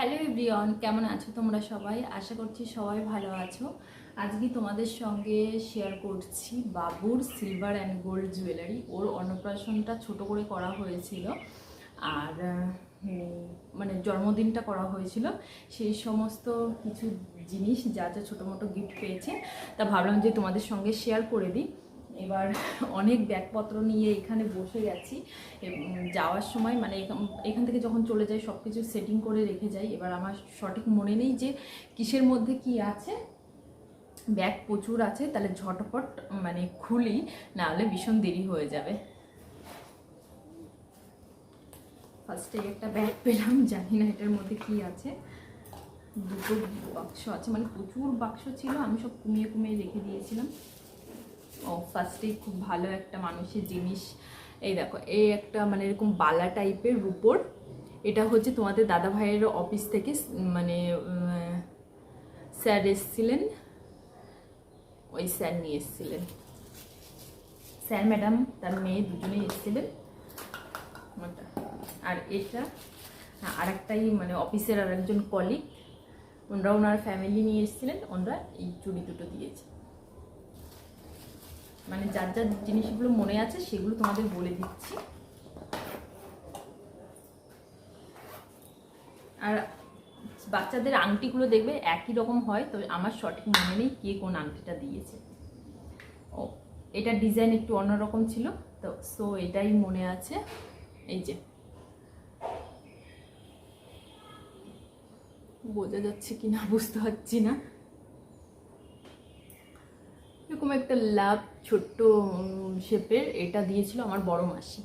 Hello everyone, কেমন আছো তোমরা সবাই? আশা করছি সবাই ভালো আছো। আজকে তোমাদের সঙ্গে শেয়ার করছি বাবুর সিলভার অ্যান্ড গোল্ড জুয়েলারি ওর অন্নপ্রাশনটা ছোট করে করা হয়েছিল। আর মানে জন্মদিনটা করা হয়েছিল। সেই সমস্ত কিছু জিনিস যা যা ছোটো মোটো গিফট পেয়েছে, তা ভাবলাম যে তোমাদের সঙ্গে শেয়ার করে দিই। এবার অনেক ব্যাগপত্র নিয়ে এখানে বসে গেছি। যাওয়ার সময় মানে এখান- থেকে যখন চলে যাই সব কিছু সেটিং করে রেখে যাই। এবার আমার সঠিক মনে নেই যে কিসের মধ্যে কি আছে। ব্যাগ প্রচুর আছে, তাহলে ঝটপট মানে খুলি না হলে ভীষণ দেরি হয়ে যাবে। ফার্স্টে একটা ব্যাগ পেলাম, জানি না এটার মধ্যে কি আছে। দুটো বাক্স আছে মানে প্রচুর বাক্স ছিল, আমি সব কমিয়ে কমিয়ে রেখে দিয়েছিলাম। ও ফার্স্টেই খুব ভালো একটা মানুষের জিনিস। এই দেখো, এই একটা মানে এরকম বালা টাইপের রুপোর। এটা হচ্ছে তোমাদের দাদা ভাইয়ের অফিস থেকে মানে স্যার এসছিলেন। ওই স্যার নিয়ে এসছিলেন। স্যার, ম্যাডাম, তার মেয়ে দুজনেই এসছিলেন। আর এটা আর একটাই মানে অফিসের আর একজন কলিগ ওনারা, ওনার ফ্যামিলি নিয়ে এসেছিলেন। ওনারা এই চুড়ি দুটো দিয়েছে। মানে যার যার জিনিসগুলো মনে আছে, সেগুলো তোমাদের বলে দিচ্ছি। আর বাচ্চাদের আংটিগুলো দেখবে একই রকম হয় তো আমার সঠিক মনে নেই কে কোন আংটিটা দিয়েছে। ও, এটা ডিজাইন একটু অন্যরকম ছিল, তো সো এটাই মনে আছে। এই যে। বোঝা যাচ্ছে কি না বুঝতে পারছি না। এরকম একটা লাভ ছোট্ট শেপের এটা দিয়েছিল আমার বড় মাসি।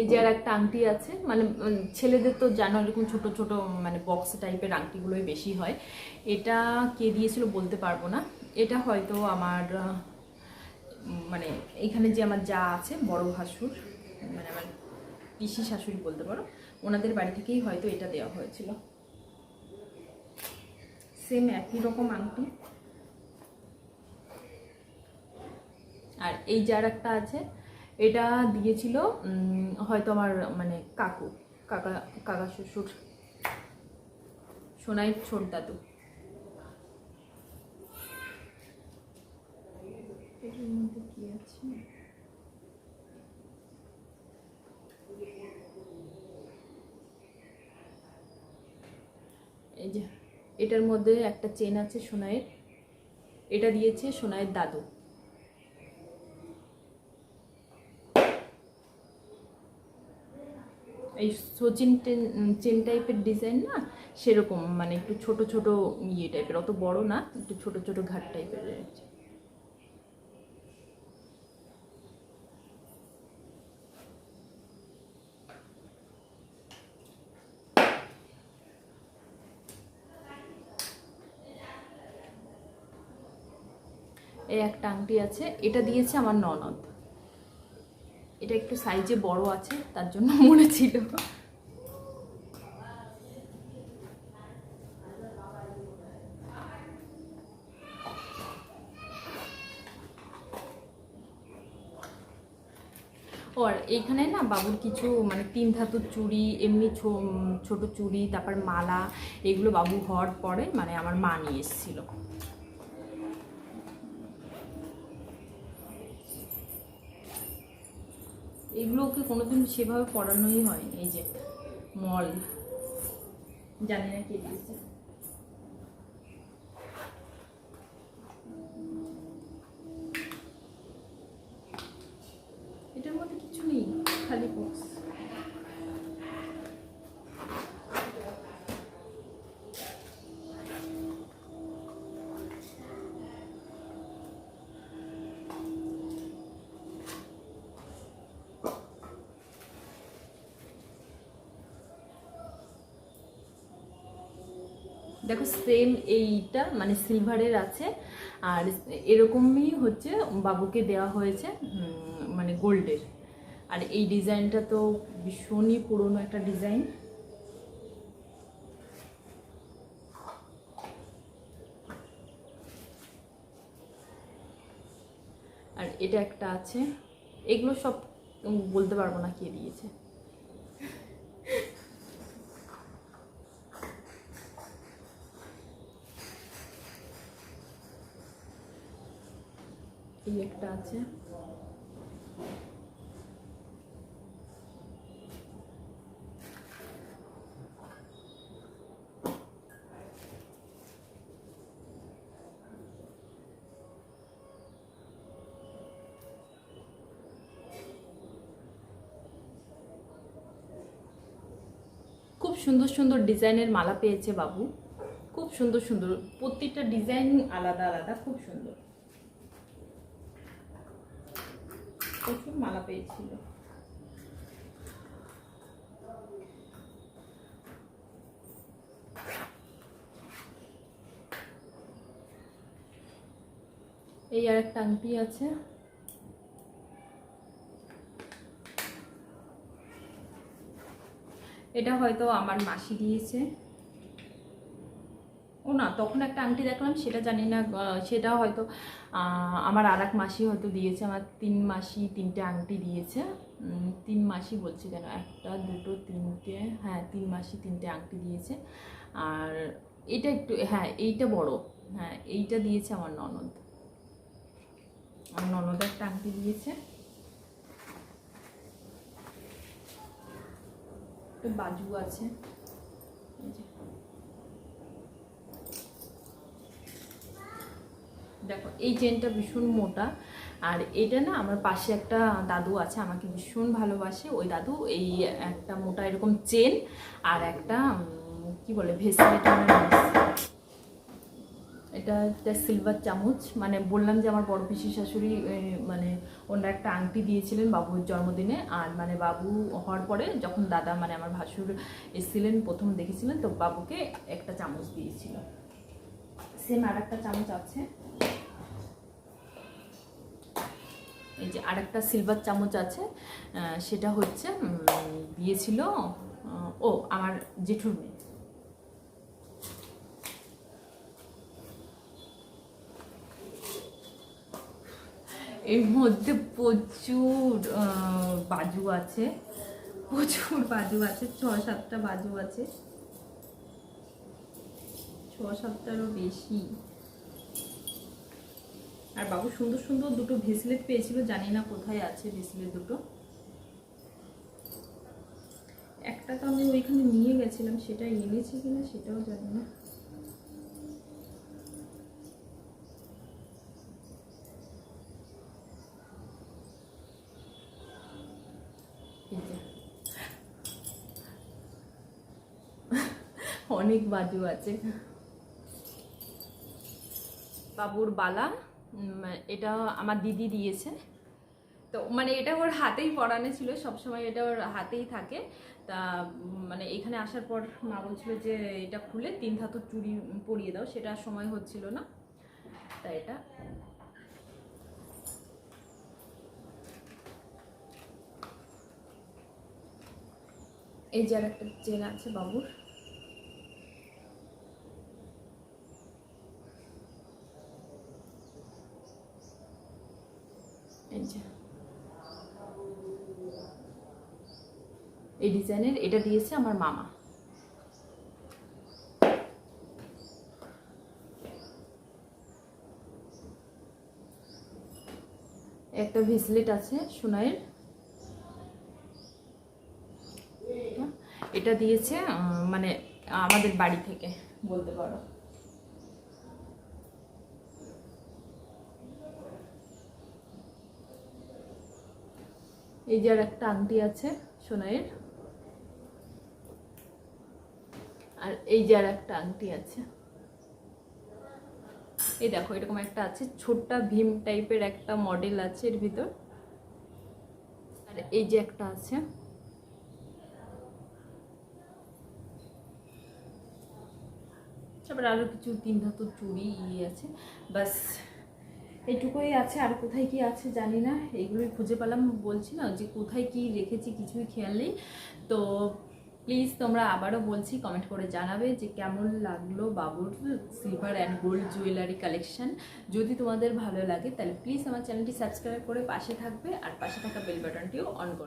এই যে আর একটা আংটি আছে মানে ছেলেদের তো জানো এরকম ছোট ছোট মানে বক্স টাইপের আংটিগুলোই বেশি হয়। এটা কে দিয়েছিল বলতে পারব না। এটা হয়তো আমার মানে এখানে যে আমার যা আছে, বড় ভাসুর মানে আমার পিসি শাশুড়ি বলতে পারো, ওনাদের বাড়ি থেকেই হয়তো এটা দেওয়া হয়েছিল। সেম একই রকম আংটি। আর এই যার একটা আছে, এটা দিয়েছিল হয়তো আমার মানে কাকু, কাকা কাকা শ্বশুর, সোনাই ছোট দাদু। কি আছে? এই যে। এটার মধ্যে একটা চেন আছে সোনাইয়ের। এটা দিয়েছে সোনাইয়ের দাদু। এই সচিন চেন টাইপের ডিজাইন না, সেরকম মানে একটু ছোট ছোট ইয়ে টাইপের অত বড় না, একটু ছোট ছোট ঘাট টাইপের রয়েছে। এই একটা আংটি আছে, এটা দিয়েছে আমার ননদ। এটা একটু সাইজে বড় আছে, তার জন্য মনে ছিল। ও আর এইখানে না বাবুর কিছু মানে তিন ধাতুর চুড়ি, এমনি ছোট চুড়ি, তারপর মালা, এগুলো বাবু হওয়ার পরে মানে আমার মা নিয়ে এসেছিল। এগুলো ওকে কোনোদিন সেভাবে পড়ানোই হয়নি এই যে মল। জানি না কে দিয়েছে এটার মধ্যে কিছু নেই খালি বক্স দেখো সেম এইটা মানে সিলভারের আছে। আর এরকমই হচ্ছে বাবুকে দেওয়া হয়েছে মানে গোল্ডের আর এই ডিজাইনটা তো ভীষণই পুরনো একটা ডিজাইন আর এটা একটা আছে। এগুলো সব বলতে পারব না কে দিয়েছে। একটা আছে। খুব সুন্দর সুন্দর ডিজাইনের মালা পেয়েছে বাবু। খুব সুন্দর সুন্দর। প্রত্যেকটা ডিজাইন আলাদা আলাদা, খুব সুন্দর। প্রচুর মালা পেয়েছিল। এই আর একটা আংটি আছে। এটা হয়তো আমার মাসি দিয়েছে। ও না, তখন একটা আংটি দেখলাম, সেটা জানি না সেটা হয়তো আমার আর এক মাসি হয়তো দিয়েছে, আমার তিন মাসি তিনটে আংটি দিয়েছে। তিন মাসি বলছি কেন একটা, দুটো, তিনটে হ্যাঁ তিন মাসি তিনটে আংটি দিয়েছে। আর এটা একটু হ্যাঁ এইটা বড় হ্যাঁ এইটা দিয়েছে আমার ননদ। আমার ননদ একটা আংটি দিয়েছে। বাজু আছে। দেখো, এই চেনটা ভীষণ মোটা। আর এটা না, আমার পাশে একটা দাদু আছে, আমাকে ভীষণ ভালোবাসে। ওই দাদু এই একটা মোটা এরকম চেন আর একটা কি বলে ভেসলেট এটা একটা সিলভার চামচ। মানে বললাম যে আমার বড় পিসি শাশুড়ি মানে ওনারা একটা আংটি দিয়েছিলেন বাবুর জন্মদিনে। আর মানে বাবু হওয়ার পরে যখন দাদা মানে আমার ভাসুর এসেছিলেন, প্রথম দেখেছিলেন, তো বাবুকে একটা চামচ দিয়েছিল। সেম আর একটা চামচ আছে। এই যে আরেকটা সিলভার চামচ আছে সেটা হচ্ছে দিয়েছিল ও, আমার জেঠুর মেয়ে। এর মধ্যে প্রচুর বাজু আছে, প্রচুর বাজু আছে ছ সাতটা বাজু আছে ছ সাতটারও বেশি। আর বাবু সুন্দর সুন্দর দুটো ভেসলেট পেয়েছিল, জানি না কোথায় আছে ভেসলেট দুটো। একটা তো আমি ওইখানে নিয়ে গেছিলাম সেটা এনেছি কিনা সেটাও জানি না। অনেক বাজু আছে। বাবুর বালা। এটা আমার দিদি দিয়েছে। তো মানে এটা ওর হাতেই পরানো ছিল, সবসময় এটা ওর হাতেই থাকে। তা মানে এখানে আসার পর মা বলছিল যে এটা খুলে তিন ধাতুর চুড়ি পরিয়ে দাও, সেটা সময় হচ্ছিল না। তা এটা। এই যে আর একটা চেন আছে বাবুর এই যে এই ডিজাইনের এটা দিয়েছে আমার মামা। একটা ভেসলেট আছে সোনাইয়ের। এটা দিয়েছে মানে আমাদের বাড়ি থেকে, বলতে পারো। এই যে আর একটা আংটি আছে সোনাইয়ের। আর এই যে আর একটা আংটি আছে। এই দেখো, এরকম একটা আছে, ছোট্টা ভীম টাইপের একটা মডেল আছে এর ভিতর। আর এই যে একটা আছে। তারপরে আরও কিছু তিন ধাতুর চুড়ি ইয়ে আছে। বাস এইটুকুই আছে, আর কোথায় কি আছে জানি না। এইগুলোই খুঁজে পেলাম, বলছি না যে কোথায় কি রেখেছি কিছুই খেয়াল নেই। তো প্লিজ তোমরা আবারও বলছি কমেন্ট করে জানাবে যে কেমন লাগল বাবুর silver and gold jewellery collection যদি তোমাদের ভালো লাগে, তাহলে প্লিজ আমার চ্যানেলটি সাবস্ক্রাইব করে পাশে থাকবে আর পাশে থাকা বেল বাটনটিও অন করবে